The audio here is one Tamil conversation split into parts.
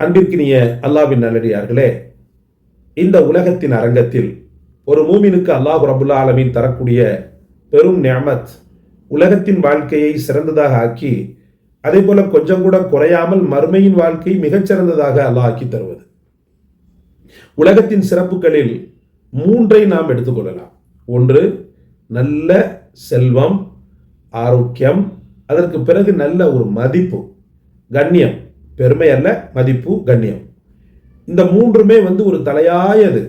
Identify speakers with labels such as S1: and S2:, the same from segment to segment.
S1: அன்பிற்கினிய அல்லாவின் நல்லடியார்களே இந்த உலகத்தின் அரங்கத்தில் ஒரு மூமினுக்கு அல்லாஹ் ரபுல்லா ஆலமின் தரக்கூடிய பெரும் நியமத் உலகத்தின் வாழ்க்கையை சிறந்ததாக ஆக்கி அதே போல கொஞ்சம் கூட குறையாமல் மறுமையின் வாழ்க்கை மிகச்சிறந்ததாக அல்லாஹ் ஆக்கி தருவது. உலகத்தின் சிறப்புகளில் மூன்றை நாம் எடுத்துக்கொள்ளலாம். ஒன்று நல்ல செல்வம் ஆரோக்கியம் அதற்கு பிறகு நல்ல ஒரு மதிப்பு கண்ணியம். பெருமை அல்ல மதிப்பு கண்ணியம். இந்த மூன்றுமே வந்து ஒரு தலையாயது.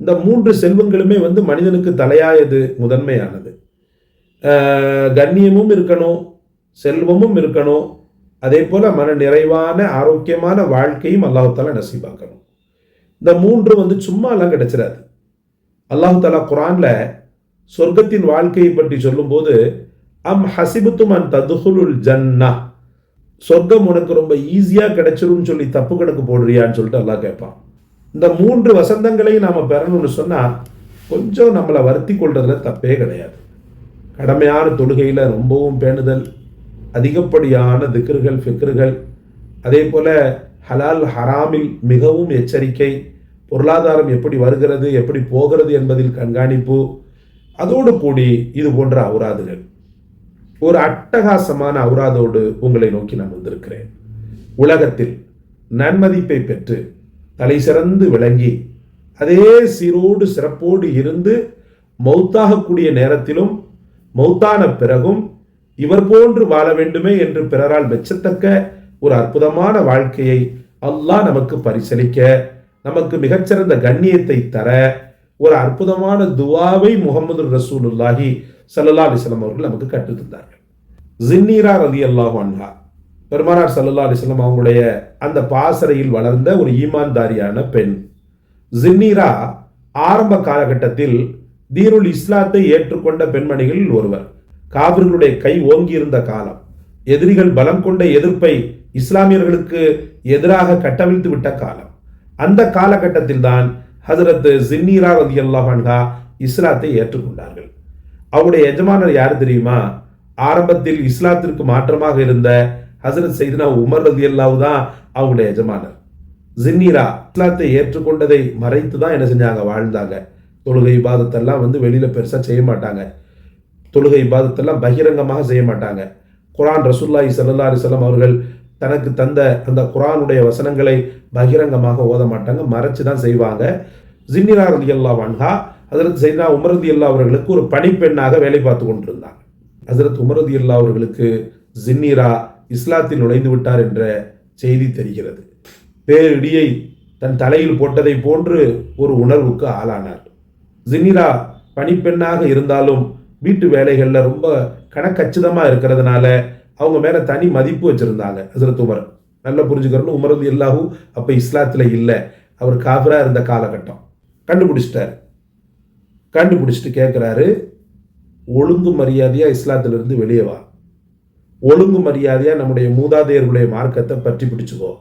S1: இந்த மூன்று செல்வங்களுமே வந்து மனிதனுக்கு தலையாயது முதன்மையானது. கண்ணியமும் இருக்கணும் செல்வமும் இருக்கணும். அதே போல் மன நிறைவான ஆரோக்கியமான வாழ்க்கையும் அல்லாஹால பார்க்கணும் இந்த மூன்று வந்து சும்மாலாம் கிடைச்சிடாது. அல்லாஹு தாலா குரான்ல சொர்க்கத்தின் வாழ்க்கையை பற்றி சொல்லும்போது அம் ஹசிபுத்தும் அன் ததுகுலுல் ஜன்னா. சொர்க்கம் உனக்கு ரொம்ப ஈஸியாக கிடைச்சிரும்னு சொல்லி தப்பு கணக்கு போடுறியான்னு சொல்லிட்டு எல்லாம் கேட்பான். இந்த மூன்று வசந்தங்களையும் நாம் பெறணும்னு சொன்னால் கொஞ்சம் நம்மளை வருத்தி கொள்றதுல தப்பே கிடையாது. கடமையான தொழுகையில் ரொம்பவும் பேணுதல் அதிகப்படியான திக்ருகள் ஃபிக்ருகள் அதே போல் ஹலால் ஹராமில் மிகவும் எச்சரிக்கை பொருளாதாரம் எப்படி வருகிறது எப்படி போகிறது என்பதில் கண்காணிப்பு அதோடு கூடி இது போன்ற அவுராதுகள். ஒரு அட்டகாசமான அவுராதோடு உங்களை நோக்கி நான் வந்திருக்கிறேன். உலகத்தில் நன்மதிப்பை பெற்று தலை சிறந்து விளங்கி அதே சீரோடு சிறப்போடு இருந்து மௌத்தாகக்கூடிய நேரத்திலும் மௌத்தான பிறகும் இவர் போன்று வாழ வேண்டுமே என்று பிறரால் மெச்சத்தக்க ஒரு அற்புதமான வாழ்க்கையை அல்லாஹ் நமக்கு பரிசளிக்க நமக்கு மிகச்சிறந்த கண்ணியத்தை தர ஒரு அற்புதமான துவாவை முகமது ரசூலுல்லாஹி சல்லல்லா அலிஸ்லாம் அவர்கள் நமக்கு கற்றுத்தந்தார்கள் ஜின்னீரா ரதி அல்லாஹ் அன்ஹா. பெருமானார் சல்லல்லா அலிஸ்லாம் அவங்களுடைய அந்த பாசறையில் வளர்ந்த ஒரு ஈமான்தாரியான பெண். ஜின்னீரா ஆரம்ப காலகட்டத்தில் தீருல் இஸ்லாத்தை ஏற்றுக்கொண்ட பெண்மணிகளில் ஒருவர். காவிர்களுடைய கை ஓங்கியிருந்த காலம். எதிரிகள் பலம் கொண்ட எதிர்ப்பை இஸ்லாமியர்களுக்கு எதிராக கட்டவிழ்த்து விட்ட காலம். அந்த காலகட்டத்தில் தான் ஹசரத் ஜின்னீரா ரதி அன்ஹா இஸ்லாத்தை ஏற்றுக்கொண்டார்கள். அவருடைய எஜமானர் யார் தெரியுமா? ஆரம்பத்தில் இஸ்லாத்திற்கு மாற்றமாக இருந்த ஹசரத் செய்தினா உமர் ரதி அல்லாஹ் தான் அவங்களுடைய எஜமானர். ஜின்னீரா இஸ்லாத்தை ஏற்றுக்கொண்டதை மறைத்து தான் என்ன செஞ்சாங்க? வாழ்ந்தாங்க. தொழுகை விவாதத்தெல்லாம் வந்து வெளியில் பெருசாக செய்ய மாட்டாங்க. தொழுகை விவாதத்தெல்லாம் பகிரங்கமாக செய்ய மாட்டாங்க. குரான் ரசூல்லாஹி சல்லா அலிசல்லாம் அவர்கள் தனக்கு தந்த அந்த குரானுடைய வசனங்களை பகிரங்கமாக ஓத மாட்டாங்க மறைச்சு தான் செய்வாங்க. ஜின்னிரா ரதி அல்லா வான்ஹா ஹசரத் சைனா உமரதி அல்லா அவர்களுக்கு ஒரு பணிப்பெண்ணாக வேலை பார்த்து கொண்டிருந்தாங்க ஹசரத் உமரதி அல்லா அவர்களுக்கு ஜின்னிரா இஸ்லாத்தில் நுழைந்து விட்டார் என்ற செய்தி தெரிகிறது. பேரிடியை தன் தலையில் போட்டதை போன்று ஒரு உணர்வுக்கு ஆளானார். ஜின்னிரா பணிப்பெண்ணாக இருந்தாலும் வீட்டு வேலைகளில் ரொம்ப கணக்கச்சிதமாக இருக்கிறதுனால அவங்க மேலே தனி மதிப்பு வச்சுருந்தாங்க ஹசரத் உமர். நல்லா புரிஞ்சுக்கிறோன்னு உமரது இல்லாஹூ அப்போ இஸ்லாத்தில் இல்லை. அவர் காஃபராக இருந்த காலகட்டம். கண்டுபிடிச்சிட்டாரு. கண்டுபிடிச்சிட்டு கேட்குறாரு ஒழுங்கு மரியாதையாக இஸ்லாத்திலிருந்து வெளியே வா. ஒழுங்கு மரியாதையாக நம்முடைய மூதாதையர்களுடைய மார்க்கத்தை பற்றி பிடிச்சுக்கோ.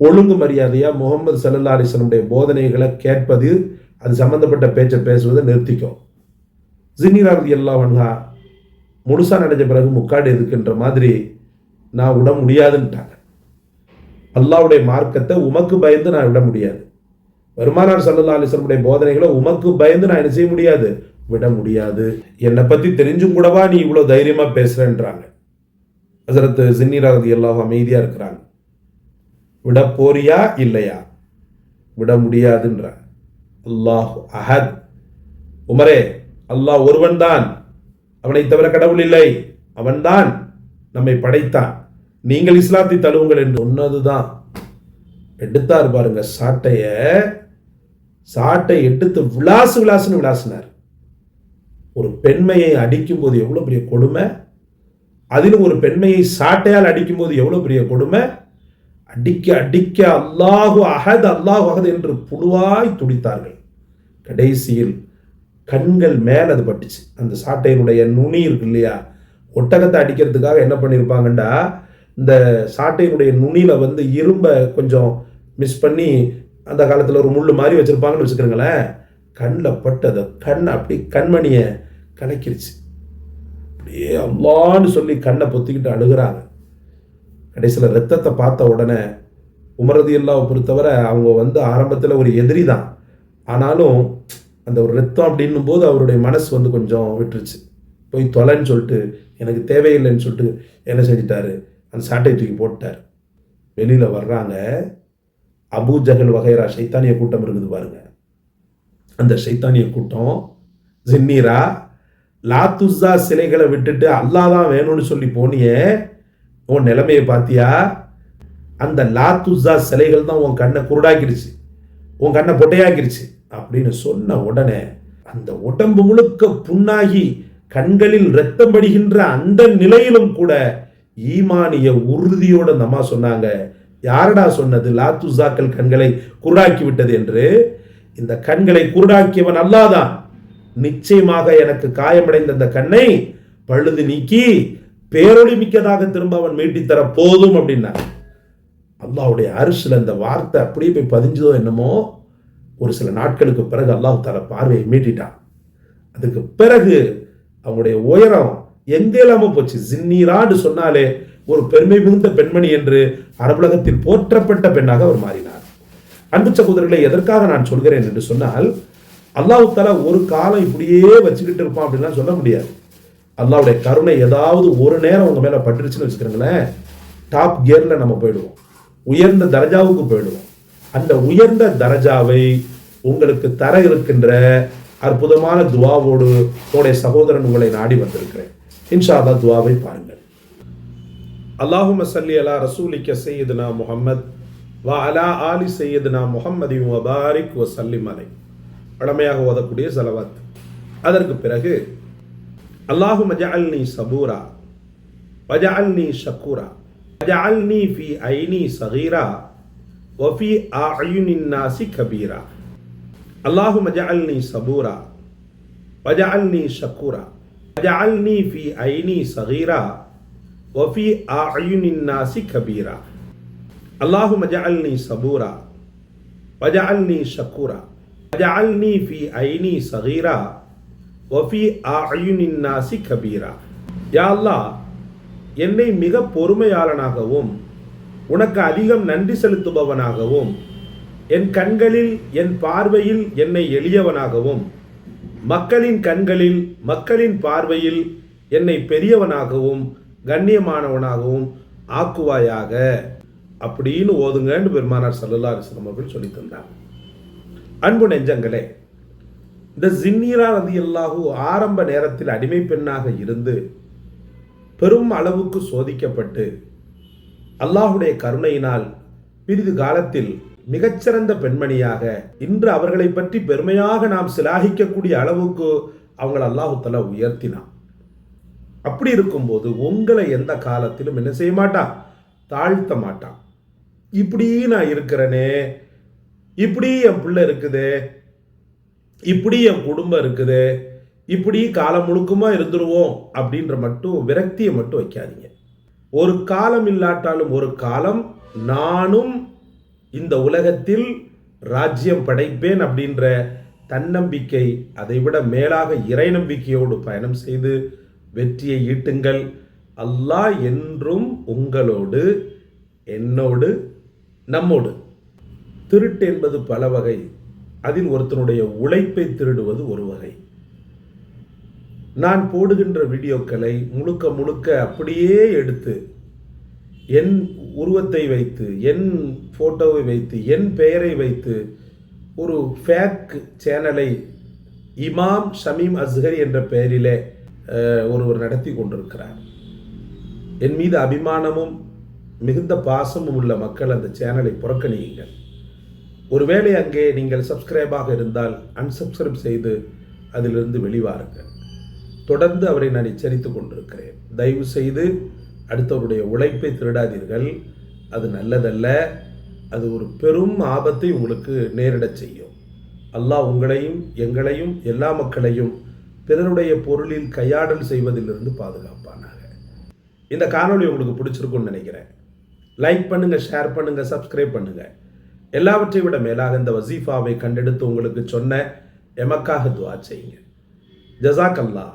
S1: ஒழுங்கு மரியாதையாக முகமது சல்லா அலிஸ்லமுடைய போதனைகளை கேட்பது அது சம்மந்தப்பட்ட பேச்சை பேசுவதை நிறுத்திக்கும் ஜின்னிராரதி எல்லா வன்ஹா முழுசா நினைச்ச பிறகு முக்காடு எதுக்குன்ற மாதிரி நான் விட முடியாதுன்ட்டாங்க. அல்லாவுடைய மார்க்கத்தை உமக்கு பயந்து நான் விட முடியாது. பெருமானார் சல்லா அலிஸ்லமுடைய போதனைகளை உமக்கு பயந்து நான் என்ன செய்ய முடியாது? விட முடியாது. என்னை பற்றி தெரிஞ்சும் கூடவா நீ இவ்வளோ தைரியமாக பேசுகிறேன்றாங்க அசரத்து சின்னிராதி எல்லாம் அமைதியாக இருக்கிறாங்க. விட போறியா? இல்லையா? விட முடியாதுன்ற அல்லாஹ் அஹத். உமரே அல்லாஹ் ஒருவன்தான். அவனை தவிர கடவுள் இல்லை. அவன்தான் நம்மை படைத்தான். நீங்கள் இஸ்லாத்தை தழுவுங்கள் என்று சொன்னதுதான். எடுத்தார் பாருங்க சாட்டைய. சாட்டை எடுத்து விளாசு விளாசுன்னு விளாசினார். ஒரு பெண்மையை அடிக்கும் போது பெரிய கொடுமை? அதிலும் ஒரு பெண்மையை சாட்டையால் அடிக்கும் போது பெரிய கொடுமை? அடிக்க அடிக்க அல்லாஹு அகது அல்லாஹு அஹத் என்று புழுவாய் துடித்தார்கள். கடைசியில் கண்கள் மேலே அது பட்டுச்சு. அந்த சாட்டையினுடைய நுனி இருக்கு இல்லையா? ஒட்டகத்தை அடிக்கிறதுக்காக என்ன பண்ணியிருப்பாங்கண்டா இந்த சாட்டையினுடைய நுனியில் வந்து இரும்பை கொஞ்சம் மிஸ் பண்ணி அந்த காலத்தில் ஒரு முள் மாதிரி வச்சுருப்பாங்கன்னு வச்சுக்கிறோங்களேன் கண்ணில் பட்டு அதை கண் அப்படி கண்மணியை கலக்கிருச்சு. அப்படியே அம்மான்னு சொல்லி கண்ணை பொத்திக்கிட்டு அழுகுறாங்க. கடைசியில் ரத்தத்தை பார்த்த உடனே உமரதி அல்லாவை பொறுத்தவரை அவங்க வந்து ஆரம்பத்தில் ஒரு எதிரி தான் ஆனாலும் அந்த ஒரு ரத்தம் அப்படின்னும் போது அவருடைய மனசு வந்து கொஞ்சம் விட்டுருச்சு. போய் தொலைன்னு சொல்லிட்டு எனக்கு தேவையில்லைன்னு சொல்லிட்டு என்ன செஞ்சிட்டாரு? அந்த சாட்டை தூக்கி போட்டார் வெளியில் வர்றாங்க. அபூ ஜஹல் வகைரா சைத்தானிய கூட்டம் இருக்குது பாருங்க. அந்த சைத்தானிய கூட்டம் ஜின்னீரா லாத்துஸா சிலைகளை விட்டுட்டு அல்லாஹ் தான் வேணும்னு சொல்லி போனியே. உன் நிலைமையை பார்த்தியா அந்த லாத்துஸா சிலைகள் தான் உன் கண்ணை குருடாக்கிடுச்சு. உன் கண்ணை பொட்டையாக்கிடுச்சு. அப்படின்னு சொன்ன உடனே அந்த உடம்பு முழுக்க புண்ணாகி கண்களில் ரத்தம் படுகின்ற அந்த நிலையிலும் கூட ஈமானிய உறுதியோட நம்ம சொன்னாங்க. யாரடா சொன்னது? லாத்துசாக்கள் கண்களை குருடாக்கி விட்டது என்று. இந்த கண்களை குருடாக்கியவன் அல்லாதான் நிச்சயமாக எனக்கு காயமடைந்த அந்த கண்ணை பழுது நீக்கி பேரொளி மிக்கதாக திரும்ப அவன் மீட்டித்தர போதும் அப்படின்னா அல்லாவுடைய அரிசில் அந்த வார்த்தை அப்படியே போய் பதிஞ்சதோ என்னமோ? ஒரு சில நாட்களுக்கு பிறகு அல்லாஹ் தர பார்வையை மீட்டிட்டான். அதுக்கு பிறகு அவங்களுடைய உயரம் எங்கே இல்லாமல் போச்சு? ஜின்னீரான்னு சொன்னாலே ஒரு பெருமை மிகுந்த பெண்மணி என்று அரபுலகத்தில் போற்றப்பட்ட பெண்ணாக அவர் மாறினார். அன்பு சகோதரர்களை எதற்காக நான் சொல்கிறேன் என்று சொன்னால் அல்லாஹு தாலா ஒரு காலம் இப்படியே வச்சுக்கிட்டு இருப்பான் அப்படின்லாம் சொல்ல முடியாது. அல்லாவுடைய கருணை ஏதாவது ஒரு நேரம் உங்க மேல பட்டுருச்சுன்னு வச்சுக்கிறீங்களேன் டாப் கியர்ல நம்ம போயிடுவோம். உயர்ந்த தரஜாவுக்கு போயிடுவோம். அந்த உயர்ந்த தரஜாவை உங்களுக்கு தர இருக்கின்ற அற்புதமான துவாவோடு உங்களுடைய சகோதரன் உங்களை நாடி வந்திருக்கிறேன். இன்ஷா அல்லா துவாவை பாருங்கள். அல்லாஹும சல்லி அலா ரசூலிக்க செய்யதுனா முகம்மத் வா அலா ஆலி செய்யதுனா முகம்மதி வபாரிக் வ சல்லிமலை பழமையாக ஓதக்கூடிய செலவாத். அதற்கு பிறகு அல்லாஹு மஜால்னி சபூரா வஜால்னி ஷக்கூரா வஜால்னி ஃபி ஐனி சகீரா ஒஃபி அயுனின்னாசி கபீரா அல்லாஹு மஜால்னி சபூரா வஜால்னி ஷக்கூரா வஜால்னி ஃபி ஐனி சகீரா ஒஃபி அயுனின்னாசி கபீரா அல்லாஹு மஜால்னி சபூரா வஜால்னி ஷக்கூரா வஜால்னி ஃபி ஐனி சகீரா ஒஃபி அயுனின்னாசி கபீரா யா அல்லா என்னை மிக பொறுமையாளனாகவும் உனக்கு அதிகம் நன்றி செலுத்துபவனாகவும் என் கண்களில் என் பார்வையில் என்னை எளியவனாகவும் மக்களின் கண்களில் மக்களின் பார்வையில் என்னை பெரியவனாகவும் கண்ணியமானவனாகவும் ஆக்குவாயாக. அப்படின்னு ஓதுங்கன்னு பெருமானார் சல்லல்லா அலிஸ்லாம் அவர்கள் சொல்லி தந்தார். அன்பு நெஞ்சங்களே இந்த ஜின்னீரா ரதி அல்லாஹூ ஆரம்ப நேரத்தில் அடிமை பெண்ணாக இருந்து பெரும் அளவுக்கு சோதிக்கப்பட்டு அல்லாஹுடைய கருணையினால் பிறிது காலத்தில் மிகச்சிறந்த பெண்மணியாக இன்று அவர்களை பற்றி பெருமையாக நாம் சிலாகிக்கக்கூடிய அளவுக்கு அவங்களை அல்லாஹுத்தலா உயர்த்தினான். அப்படி இருக்கும்போது உங்களை எந்த காலத்திலும் என்ன செய்ய மாட்டான்? தாழ்த்த மாட்டான். இப்படி நான் இருக்கிறனே இப்படி என் பிள்ளை இருக்குது இப்படி என் குடும்பம் இருக்குது இப்படி காலம் முழுக்குமா இருந்துருவோம் அப்படின்ற மட்டும் விரக்தியை மட்டும் வைக்காதீங்க. ஒரு காலம் இல்லாட்டாலும் ஒரு காலம் நானும் இந்த உலகத்தில் ராஜ்யம் படைப்பேன் அப்படின்ற தன்னம்பிக்கை அதைவிட மேலாக இறை நம்பிக்கையோடு பயணம் செய்து வெற்றியை ஈட்டுங்கள். அல்லாஹ் என்றும் உங்களோடு என்னோடு நம்மோடு. திருட்டு என்பது பல வகை. அதில் ஒருத்தனுடைய உழைப்பை திருடுவது ஒரு வகை. நான் போடுகின்ற வீடியோக்களை முழுக்க முழுக்க அப்படியே எடுத்து என் உருவத்தை வைத்து என் ஃபோட்டோவை வைத்து என் பெயரை வைத்து ஒரு ஃபேக் சேனலை இமாம் ஷமீம் அஸ்கர் என்ற பெயரிலே ஒருவர் நடத்தி கொண்டிருக்கிறார். என் மீது அபிமானமும் மிகுந்த பாசமும் உள்ள மக்கள் அந்த சேனலை புறக்கணியுங்கள். ஒருவேளை அங்கே நீங்கள் சப்ஸ்கிரைபாக இருந்தால் அன்சப்ஸ்கிரைப் செய்து அதிலிருந்து வெளிவாருங்கள் தொடர்ந்து அவரை நான் எச்சரித்து கொண்டிருக்கிறேன். தயவு செய்து அடுத்தவருடைய உழைப்பை திருடாதீர்கள். அது நல்லதல்ல. அது ஒரு பெரும் ஆபத்தை உங்களுக்கு நேரிடச் செய்யும். அல்லாஹ் உங்களையும் எங்களையும் எல்லா மக்களையும் பிறருடைய பொருளில் கையாடல் செய்வதிலிருந்து பாதுகாப்பானாக. இந்த காணொலி உங்களுக்கு பிடிச்சிருக்கும்னு நினைக்கிறேன். லைக் பண்ணுங்கள் ஷேர் பண்ணுங்கள் சப்ஸ்கிரைப் பண்ணுங்கள் எல்லாவற்றை விட மேலாக இந்த வசீஃபாவை கண்டெடுத்து உங்களுக்கு சொன்ன எமக்காக துவா செய்யுங்க. ஜசாக் அல்லாஹ்